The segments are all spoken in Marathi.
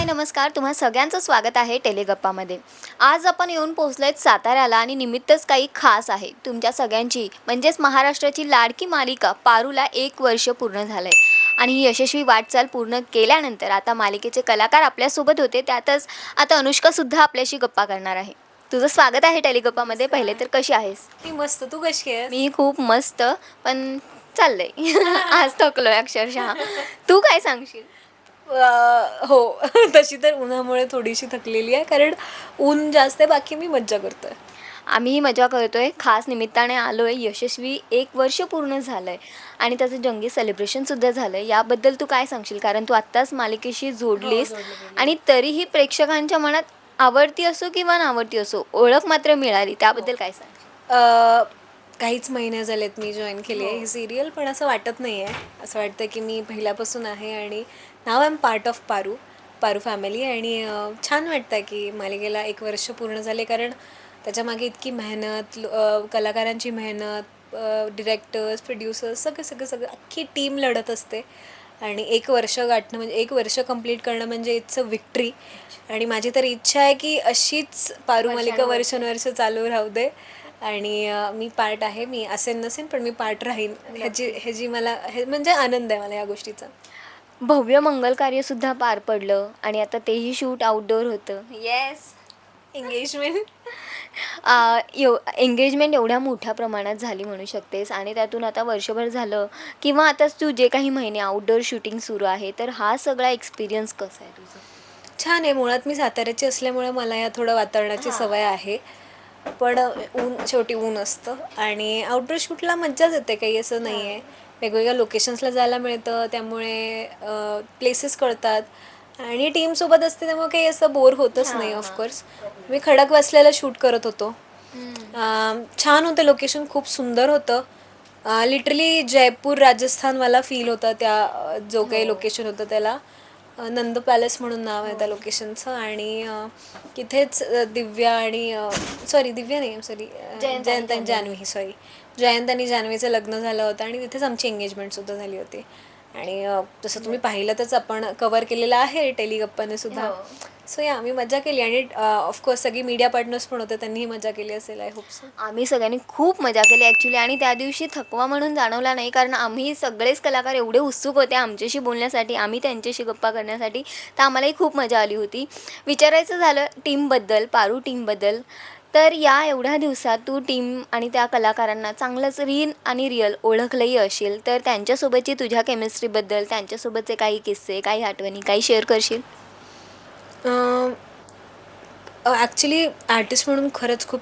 हाय नमस्कार. तुम्हा सगळ्यांचं स्वागत आहे टेलिगप्पामध्ये. आज आपण येऊन पोहोचलोय साताऱ्याला आणि निमित्तच काही खास आहे. तुमच्या सगळ्यांची म्हणजेच महाराष्ट्राची लाडकी मालिका पारूला एक वर्ष पूर्ण झालंय. आणि ही यशस्वी वाटचाल पूर्ण केल्यानंतर आता मालिकेचे कलाकार आपल्यासोबत होते. त्यातच आता अनुष्कासुद्धा आपल्याशी गप्पा करणार आहे. तुझं स्वागत आहे टेलिगप्पामध्ये. पहिले तर कशी आहेस? मी मस्त. तू कशी आहेस? मी खूप मस्त पण चाललंय. आज थकलोय अक्षरशः. तू काय सांगशील? हो. तशी तर उन्हामुळे थोडीशी थकलेली आहे कारण ऊन जास्त आहे बाकी मी मज्जा करतोय. आम्हीही मजा करतोय. खास निमित्ताने आलो आहे यशस्वी एक वर्ष पूर्ण झालं आहे आणि त्याचं जंगी सेलिब्रेशनसुद्धा झालं आहे याबद्दल तू काय सांगशील? कारण तू आत्ताच मालिकेशी जोडलीस. जोडली गेली. आणि तरीही प्रेक्षकांच्या मनात आवडती असो किंवा नावडती असो ओळख मात्र मिळाली. त्याबद्दल काय सांग काहीच महिने झालेत मी जॉईन केली. आहे ही सिरियल पण असं वाटत नाही आहे असं वाटतं की मी पहिल्यापासून आहे आणि नाव I am part of Paru Paru family आणि छान वाटतं आहे की मालिकेला एक वर्ष पूर्ण झाले कारण त्याच्यामागे इतकी मेहनत कलाकारांची मेहनत डिरेक्टर्स प्रोड्युसर्स सगळं सगळं सगळं अख्खी टीम लढत असते. आणि एक वर्ष गाठणं म्हणजे एक वर्ष कंप्लीट करणं म्हणजे इट्स अ विक्ट्री आणि माझी तर इच्छा आहे की अशीच पारू मालिका वर्षानुवर्ष चालू राहू दे. आणि मी पार्ट आहे मी असेन नसेन पण मी पार्ट राहीन. ह्याची ह्याची मला हे म्हणजे आनंद आहे मला या गोष्टीचा. भव्य मंगल कार्यसुद्धा पार पडलं आणि आता तेही शूट आउटडोअर होतं. येस एंगेजमेंट एव एंगेजमेंट एवढ्या मोठ्या प्रमाणात झाली म्हणू शकतेस आणि त्यातून आता वर्षभर झालं किंवा आता तू जे काही महिने आउटडोअर शूटिंग सुरू आहे तर हा सगळा एक्सपिरियन्स कसा आहे तुझा? छान आहे. मुळात मी साताऱ्याची असल्यामुळे मला या थोडं वातावरणाची सवय आहे. पण ऊन शेवटी ऊन असतं. आणि आउटडोर शूटला मज्जाच येते काही असं नाही आहे वेगवेगळ्या लोकेशन्सला जायला मिळतं त्यामुळे प्लेसेस कळतात. आणि टीमसोबत असते त्यामुळे काही असं बोर होतच नाही ऑफकोर्स मी खडक वाचल्याला शूट करत होतो. छान होतं लोकेशन खूप सुंदर होतं. लिटरली जयपूर राजस्थानवाला फील होता त्या जो काही लोकेशन होतं त्याला. नंद पॅलेस म्हणून नाव आहे त्या लोकेशनचं आणि तिथेच दिव्या आणि सॉरी दिव्या नाही सॉरी जयंत आणि जान्हवी. सॉरी जयंत आणि जान्हवीचं लग्न झालं होतं आणि तिथेच आमची एंगेजमेंटसुद्धा झाली होती. आणि जसं तुम्ही पाहिलंच आपण कवर केलेलं आहे टेलिगप्पाने सुद्धा. हो. सो या आम्ही मजा केली आणि ऑफकोर्स सगळी मीडिया पार्टनर्स पण होते त्यांनीही मजा केली असेल आय होप सो आम्ही सगळ्यांनी खूप मजा केली ॲक्च्युली आणि त्या दिवशी थकवा म्हणून जाणवला नाही कारण आम्ही सगळेच कलाकार एवढे उत्सुक होते आमच्याशी बोलण्यासाठी आम्ही त्यांच्याशी गप्पा करण्यासाठी तर आम्हालाही खूप मजा आली होती. विचारायचं झालं टीमबद्दल पारू टीमबद्दल तर या एवढ्या दिवसात तू टीम आणि त्या कलाकारांना चांगलंच रीन आणि रिअल ओळखलंही असेल तर त्यांच्यासोबतची तुझ्या केमिस्ट्रीबद्दल त्यांच्यासोबतचे काही किस्से काही आठवणी काही शेअर करशील? ॲक्च्युली आर्टिस्ट म्हणून खरंच खूप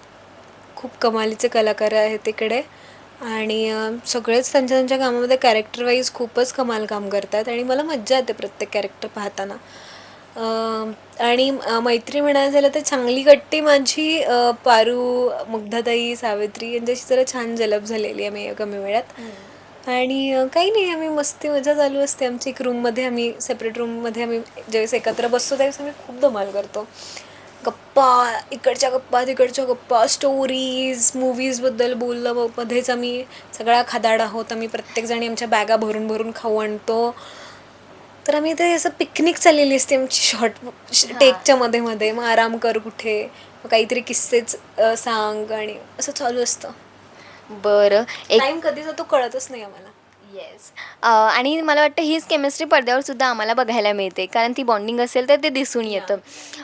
खूप कमालीचे कलाकार आहेत तिकडे आणि सगळेच त्यांच्या त्यांच्या कामामध्ये कॅरेक्टर वाईज खूपच कमाल काम करतात आणि मला मज्जा येते प्रत्येक कॅरेक्टर पाहताना. आणि मैत्री म्हणायला झालं तर चांगली गट्टी माझी पारू मुग्धाताई सावित्री यांच्याशी जरा छान जलप झालेली आहे मी कमी वेळात. आणि काही नाही आम्ही मस्ती मजा चालू असते आमची. एक रूममध्ये आम्ही सेपरेट रूममध्ये आम्ही ज्यावेळेस एकत्र बसतो त्यावेळेस आम्ही खूप धमाल करतो. गप्पा इकडच्या गप्पा तिकडच्या गप्पा स्टोरीज मूवीजबद्दल बोललं मध्येच आम्ही सगळा खादाड आहोत. आम्ही प्रत्येकजणी आमच्या बॅगा भरून भरून खाऊ आणतो. तर आम्ही ते असं पिकनिक चाललेली असते आमची शॉर्ट टेकच्या मध्ये मध्ये. मग आराम कर कुठे मग काहीतरी किस्सेच सांग आणि असं चालू असतं. बरं. एक टाइम कधी जातो कळतच नाही आम्हाला. येस आणि मला वाटतं हीच केमिस्ट्री पडद्यावर सुद्धा आम्हाला बघायला मिळते. कारण ती बॉन्डिंग असेल तर ते दिसून येतं.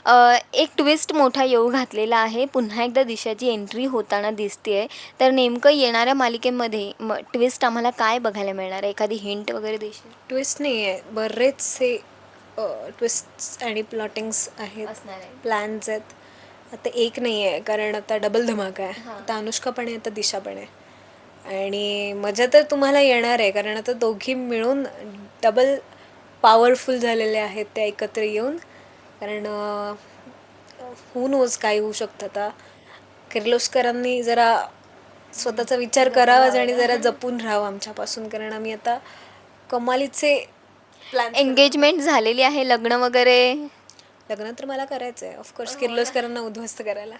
अ, एक ट्विस्ट मोठा येऊ घातलेला आहे. पुन्हा एकदा दिशाची एंट्री होताना दिसते तर नेमकं येणाऱ्या मालिकेमध्ये म ट्विस्ट आम्हाला काय बघायला मिळणार आहे? एखादी हिंट वगैरे देशील? ट्विस्ट नाही आहे बरेचसे ट्विस्ट आणि प्लॉटिंग्स आहेत. असणार आहे. प्लॅन्स आहेत. आता एक नाही आहे कारण आता डबल धमाका आहे. आता अनुष्का पण आहे आता दिशा पण आहे. आणि मजा तर तुम्हाला येणार आहे कारण आता दोघी मिळून डबल पॉवरफुल झालेले आहेत त्या एकत्र येऊन. कारण हू नोज काय होऊ शकतं आता. किर्लोस्करांनी जरा स्वतःचा विचार करावाच आणि जरा जपून राहावं आमच्यापासून कारण आम्ही आता कमालीचे प्लॅन एंगेजमेंट झालेली आहे लग्न वगैरे. लग्न तर मला करायचं आहे ऑफकोर्स किर्लोस्करांना उद्ध्वस्त करायला.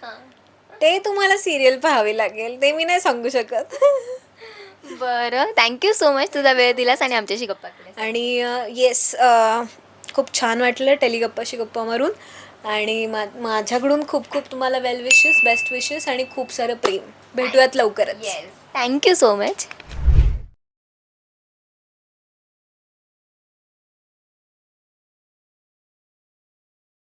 ते तुम्हाला सिरियल पाहावी लागेल. ते मी नाही सांगू शकत. बरं. थँक्यू सो मच तुझा वेळ दिलास आणि आमच्याशी गप्पा केल्यास आणि येस खूप छान वाटलं टेलिगप्पाशी गप्पा मारून. आणि मा माझ्याकडून खूप खूप तुम्हाला वेल विशेस बेस्ट विशेस आणि खूप सारं प्रेम. भेटूयात लवकरच. Yes thank you so much